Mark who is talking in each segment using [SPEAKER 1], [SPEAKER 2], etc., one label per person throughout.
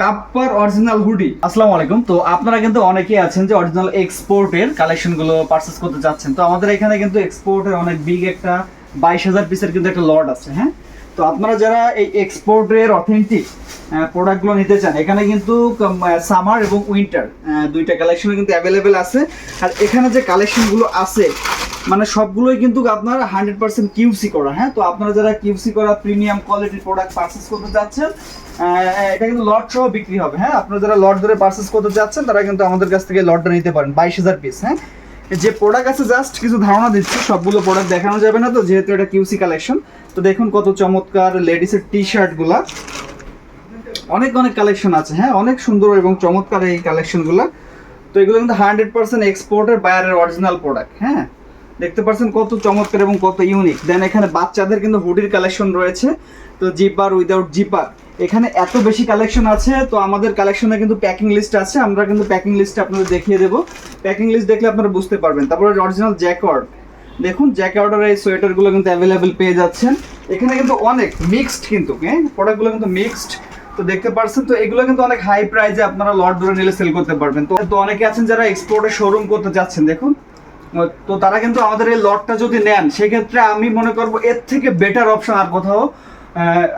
[SPEAKER 1] Kupffer original hoodie আসসালামু আলাইকুম। তো আপনারা কিন্তু অনেকেই আছেন যে অরিজিনাল এক্সপোর্টের কালেকশনগুলো পারচেস করতে যাচ্ছেন। তো আমাদের এখানে কিন্তু এক্সপোর্টের অনেক বিগ একটা বাইশ হাজার পিসের কিন্তু একটা লট আছে হ্যাঁ? তো আপনারা যারা এই এক্সপোর্টের অথেন্টিক প্রোডাক্টগুলো নিতে চান, এখানে কিন্তু সামার এবং উইন্টার দুইটা কালেকশন কিন্তু অ্যাভেলেবেল আছে। আর এখানে যে কালেকশনগুলো আছে মানে সবগুলোই কিন্তু আপনার হান্ড্রেড পার্সেন্ট কিউসি করা হ্যাঁ? তো আপনারা যারা কিউসি করা প্রিমিয়াম কোয়ালিটির প্রোডাক্ট পারচেস করতে চাচ্ছেন এটা কিন্তু লট সহ বিক্রি হবে হ্যাঁ? আপনারা যারা লট ধরে পারচেস করতে চাচ্ছেন, তারা কিন্তু আমাদের কাছ থেকে লটটা নিতে পারেন, বাইশ হাজার পিস হ্যাঁ? যে প্রোডাক্ট আছে জাস্ট কিছু ধারণা দিচ্ছি, সবগুলো প্রোডাক্ট দেখানো যাবে না তো, যেহেতু এটা কিউসি কালেকশন তো দেখুন কত চমৎকার লেডিসের টি শার্টগুলা অনেক অনেক কালেকশন আছে হ্যাঁ? অনেক সুন্দর এবং চমৎকার এই কালেকশনগুলো তো এগুলো কিন্তু হান্ড্রেড পার্সেন্ট এক্সপোর্টের বায়ারের অরিজিনাল প্রোডাক্ট হ্যাঁ? দেখতে পাচ্ছেন কত চমৎকার এবং কত ইউনিক দেন এখানে বাচ্চাদের কিন্তু হুডির কালেকশন রয়েছে। তো জিপার উইদাউট জিপার এখানে এত বেশি কালেকশন আছে, তো আমাদের কালেকশনে কিন্তু প্যাকিং লিস্ট আছে। আমরা কিন্তু প্যাকিং লিস্ট আপনাদের দেখিয়ে দেবো। প্যাকিং লিস্ট দেখলে আপনারা বুঝতে পারবেন। তারপরে অরিজিনাল জ্যাকওয়ার্ড দেখুন জ্যাকওয়ার্ডের এই সোয়েটারগুলো কিন্তু অ্যাভেলেবেল পেয়ে যাচ্ছেন। এখানে কিন্তু অনেক মিক্সড কিন্তু হ্যাঁ? প্রোডাক্টগুলো কিন্তু মিক্সড তো দেখতে পারছেন, তো এগুলো কিন্তু অনেক হাই প্রাইসে আপনারা লট ধরে নিলে সেল করতে পারবেন। তো অনেকে আছেন যারা এক্সপোর্টের শোরুম করতে যাচ্ছেন, দেখুন। তো তারা কিন্তু আমাদের এই লটটা যদি নেন, সেক্ষেত্রে আমি মনে করব এর থেকে বেটার অপশন আর কোথাও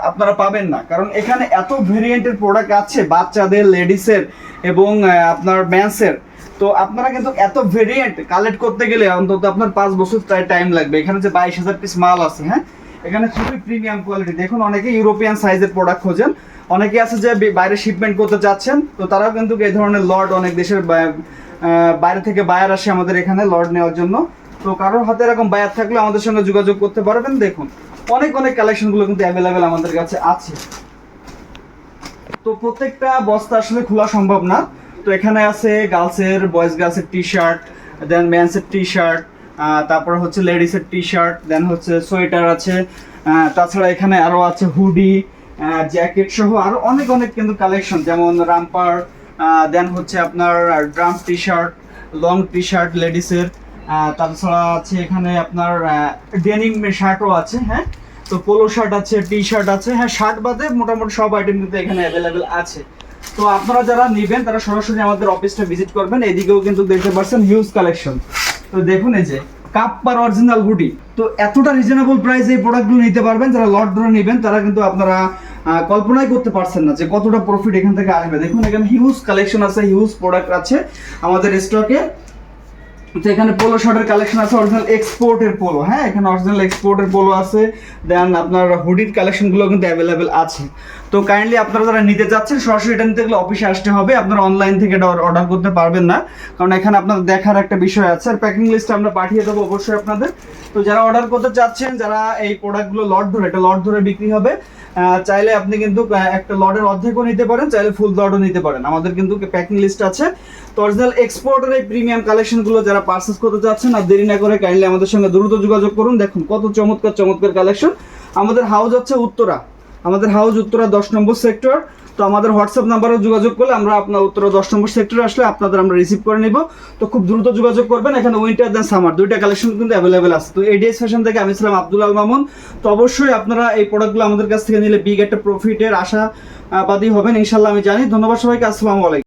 [SPEAKER 1] আপনারা পাবেন না। কারণ এখানে এত ভেরিয়েন্টের প্রোডাক্ট আছে, বাচ্চাদের লেডিসের এবং আপনার ম্যান্সের তো আপনারা কিন্তু এত ভেরিয়েন্ট কালেক্ট করতে গেলে অন্তত আপনার পাঁচ বছর টাইম লাগবে। এখানে যে বাইশ হাজার পিস মাল আছে হ্যাঁ? এখানে খুবই প্রিমিয়াম কোয়ালিটি দেখুন, অনেকে ইউরোপিয়ান সাইজের প্রোডাক্ট খোঁজেন। অনেকে আছে যে বাইরে শিপমেন্ট করতে চাচ্ছেন। তো তারাও কিন্তু এই ধরনের লট অনেক দেশের বাইরে থেকে বায়ার আসে আমাদের এখানে লট নেওয়ার জন্য। তো কারোর হাতে এরকম বায়ার থাকলে আমাদের সঙ্গে যোগাযোগ করতে পারবেন। দেখুন, অনেক অনেক কালেকশনগুলো কিন্তু অ্যাভেলেবেল আমাদের কাছে আছে। তো প্রত্যেকটা বস্তা আসলে খোলা সম্ভব না। তো এখানে আছে গার্লসের বয়েজ গার্লসের টি শার্ট দেন মেন্সের টি শার্ট তারপর হচ্ছে লেডিসের টি শার্ট দেন হচ্ছে সোয়েটার আছে। তাছাড়া এখানে আরও আছে হুডি জ্যাকেট সহ আরও অনেক অনেক কিন্তু কালেকশন যেমন রামপার দেন হচ্ছে আপনার drum T shirt long T shirt লেডিসের তাছাড়া আছে এখানে আপনার ডেনিম শার্টও আছে হ্যাঁ? তো পোলো শার্ট আছে টি শার্ট আছে হ্যাঁ শার্ট বাদে মোটামুটি সব আইটেম কিন্তু এখানে অ্যাভেলেবেল আছে। তো আপনারা যারা নেবেন, তারা সরাসরি আমাদের অফিসটা ভিজিট করবেন, এদিকেও কিন্তু দেখতে পাচ্ছেন হিউজ কালেকশন তো দেখুন এই যে কাপ্পার অরিজিনাল হুডি তো এতটা রিজনেবল প্রাইস এই প্রোডাক্টগুলো নিতে পারবেন, যারা লট ধরে নেবেন, তারা কিন্তু আপনারা কল্পনাই করতে পারছেন না যে কতটা প্রফিট এখান থেকে আসবে। দেখুন, এখানে হিউজ কালেকশন আছে হিউজ প্রোডাক্ট আছে আমাদের স্টকে তো এখানে পোলো শার্টের কালেকশন আছে অরিজিনাল এক্সপোর্টের পোলো হ্যাঁ? এখানে অরিজিনাল এক্সপোর্টের পোলো আছে দেন আপনার হুডির কালেকশনগুলো কিন্তু অ্যাভেলেবেল আছে। তো কাইন্ডলি আপনারা যারা নিতে যাচ্ছেন, সরাসরি এটা নিতে গেলে অফিসে আসতে হবে, আপনারা অনলাইন থেকে এটা অর্ডার করতে পারবেন না। কারণ এখানে আপনাদের দেখার একটা বিষয় আছে, আর প্যাকিং লিস্ট আমরা পাঠিয়ে দেবো অবশ্যই আপনাদের। তো যারা অর্ডার করতে চাচ্ছেন যারা এই প্রোডাক্টগুলো লট ধরে, এটা লট ধরে বিক্রি হবে চাইলে আপনি কিন্তু একটা লটের অর্ধেকও নিতে পারেন, চাইলে ফুল লটও নিতে পারেন। আমাদের কিন্তু প্যাকিং লিস্ট আছে। তো অরিজিনাল এক্সপোর্টের এই প্রিমিয়াম কালেকশনগুলো যারা পারচেস করতে চাচ্ছেন আর দেরি না করে কাইন্ডলি আমাদের সঙ্গে দ্রুত যোগাযোগ করুন। দেখুন, কত চমৎকার চমৎকার কালেকশন আমাদের হাউস হচ্ছে উত্তরা। আমাদের হাউস উত্তরা দশ নম্বর সেক্টর তো আমাদের হোয়াটসঅ্যাপ নাম্বারে যোগাযোগ করলে আমরা আপনার উত্তরা দশ নম্বর সেক্টরে আসলে আপনাদের আমরা রিসিভ করে নিব। তো খুব দ্রুত যোগাযোগ করবেন। এখানে উইন্টার দেন সামার দুইটা কালেকশন কিন্তু অ্যাভেলেবেল আছে। তো এডিএস ফ্যাশন থেকে আমি ছিলাম আব্দুল আল মামুন। তো অবশ্যই আপনারা এই প্রোডাক্টগুলো আমাদের কাছ থেকে নিলে বিগ একটা প্রফিটের আশাবাদী হবেন। ইনশাল্লাহ আমি জানি। ধন্যবাদ সবাইকে। আসসালামু আলাইকুম।